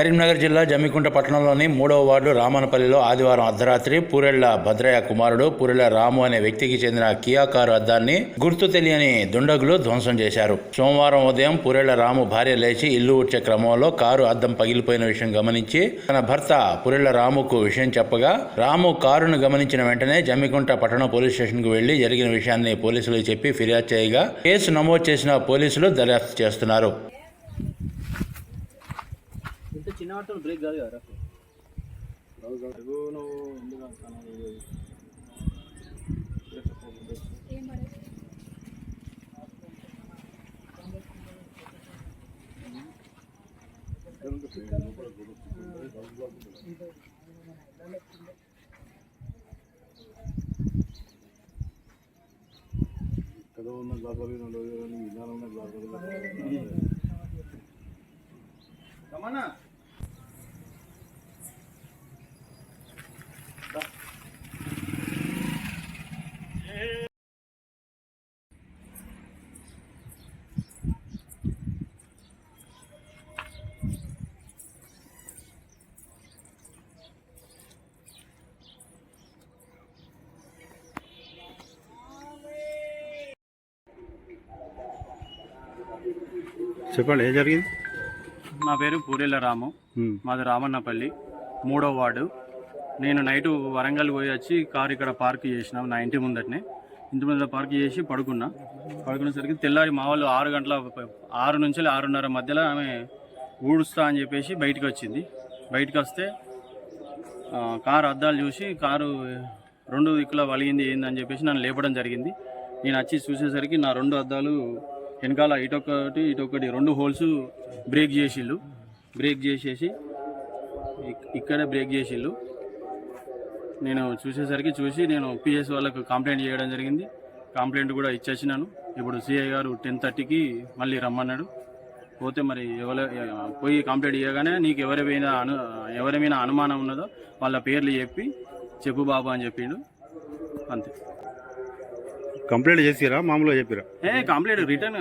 కరీంనగర్ జిల్లా జమ్మికుంట పట్టణంలోని మూడవ వార్డు రామనపల్లిలో ఆదివారం అర్ధరాత్రి పూరెళ్ళ భద్రయ్య కుమారుడు పూరెళ్ళ రాము అనే వ్యక్తికి చెందిన కియా కారు అద్దాన్ని గుర్తు తెలియని దుండగులు ధ్వంసం చేశారు. సోమవారం ఉదయం పూరెళ్ళ రాము భార్య లేచి ఇల్లు ఉడ్చే క్రమంలో కారు అద్దం పగిలిపోయిన విషయం గమనించి తన భర్త పూరెళ్ళ రాముకు విషయం చెప్పగా రాము కారును గమనించిన వెంటనే జమ్మికుంట పట్టణ పోలీస్ స్టేషన్కు వెళ్ళి జరిగిన విషయాన్ని పోలీసులకు చెప్పి ఫిర్యాదు చేయగా కేసు నమోదు చేసిన పోలీసులు దర్యాప్తు చేస్తున్నారు. ఇంత చిన్న ఆటోలు బ్రేక్ కాదు కదా రమణ చెప్పండి ఏం జరిగింది? నా పేరు పూరేల రాము. మాది రామన్నపల్లి మూడో వార్డు. నేను నైట్ వరంగల్ పోయి వచ్చి కారు ఇక్కడ పార్క్ చేసిన నా ఇంటి ముందటనే. ఇంటి ముందర పార్క్ చేసి పడుకున్నా. పడుకునేసరికి తెల్లారి మా వాళ్ళు ఆరు గంటల ఆరు నుంచి ఆరున్నర మధ్యలో ఆమె ఊడుస్తా అని చెప్పేసి బయటికి వచ్చింది. బయటికి వస్తే కారు అద్దాలు చూసి కారు రెండు దిక్కుల వలిగింది ఏందని చెప్పేసి నన్ను లేపడం జరిగింది. నేను వచ్చి చూసేసరికి నా రెండు అద్దాలు వెనకాల ఇటొకటి ఇటొకటి రెండు హోల్స్ బ్రేక్ చేసిళ్ళు. బ్రేక్ చేసేసి ఇక్కడ ఇక్కడే బ్రేక్ చేసిళ్ళు. నేను చూసేసరికి చూసి నేను పిఎస్ వాళ్ళకు కంప్లైంట్ చేయడం జరిగింది. కంప్లైంట్ కూడా ఇచ్చేసినాను. ఇప్పుడు సిఐ గారు టెన్ థర్టీకి మళ్ళీ రమ్మన్నాడు. పోతే మరి ఎవరు పోయి కంప్లైంట్ చేయగానే నీకు ఎవరి మీద అను ఎవరి మీద అనుమానం ఉన్నదో వాళ్ళ పేర్లు చెప్పి చెప్పు బాబు అని చెప్పిండు. అంతే. కంప్లైంట్ చేసిరా? మామూలుగా చెప్పిరా? ఏ కంప్లీట్ రిటర్న్?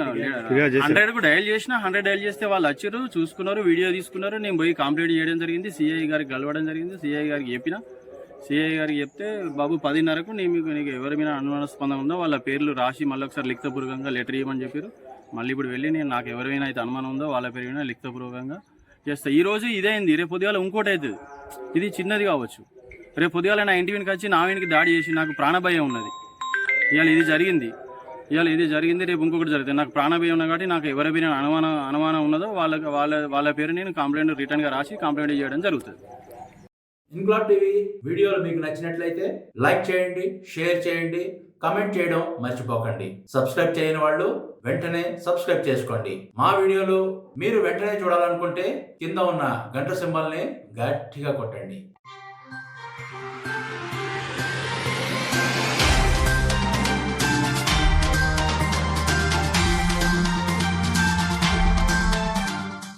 హండ్రెడ్కు డయల్ చేసిన హండ్రెడ్ డయల్ చేస్తే వాళ్ళు వచ్చారు చూసుకున్నారు వీడియో తీసుకున్నారు. నేను పోయి కంప్లీట్ చేయడం జరిగింది సిఐ గారికి కలవడం జరిగింది సిఐ గారికి చెప్పిన. సిఐ గారికి చెప్తే బాబు పదిన్నరకు నీ మీకు నీకు ఎవరి మీద అనుమానాస్పదం ఉందో వాళ్ళ పేర్లు రాసి మళ్ళీ ఒకసారి లిఖితపూర్వకంగా లెటర్ ఇవ్వమని చెప్పారు. మళ్ళీ ఇప్పుడు వెళ్ళి నేను నాకు ఎవరైనా అయితే అనుమానం ఉందో వాళ్ళ పేరు మీద లిఖితపూర్వకంగా చేస్తా. ఈ రోజు ఇదే అయింది. రేపు పొద్దుగాల ఇంకోటి అవుతుంది. ఇది చిన్నది కావచ్చు. రేపు పొద్దుగాల నా ఇంటి వెనక వచ్చి నా వెనక్కి దాడి చేసి నాకు ప్రాణభయం ఉన్నది. ఇవాళ ఇది జరిగింది. ఇవాళ ఇది జరిగింది రేపు ఇంకొకటి జరుగుతుంది. నాకు ప్రాణభయం ఉన్నా కాబట్టి నాకు ఎవరి మీద అనుమానం అనుమానం ఉన్నదో వాళ్ళకి వాళ్ళ వాళ్ళ పేరు నేను కంప్లైంట్ రిటర్న్గా రాసి కంప్లైంట్ చేయడం జరుగుతుంది. ఇంక్లాబ్ టీవీ వీడియోలు మీకు నచ్చినట్లయితే లైక్ చేయండి షేర్ చేయండి కమెంట్ చేయడం మర్చిపోకండి. సబ్స్క్రైబ్ చేయని వాళ్ళు వెంటనే సబ్స్క్రైబ్ చేసుకోండి. మా వీడియోలు మీరు వెంటనే చూడాలనుకుంటే కింద ఉన్న గంట సింబల్ని గట్టిగా కొట్టండి.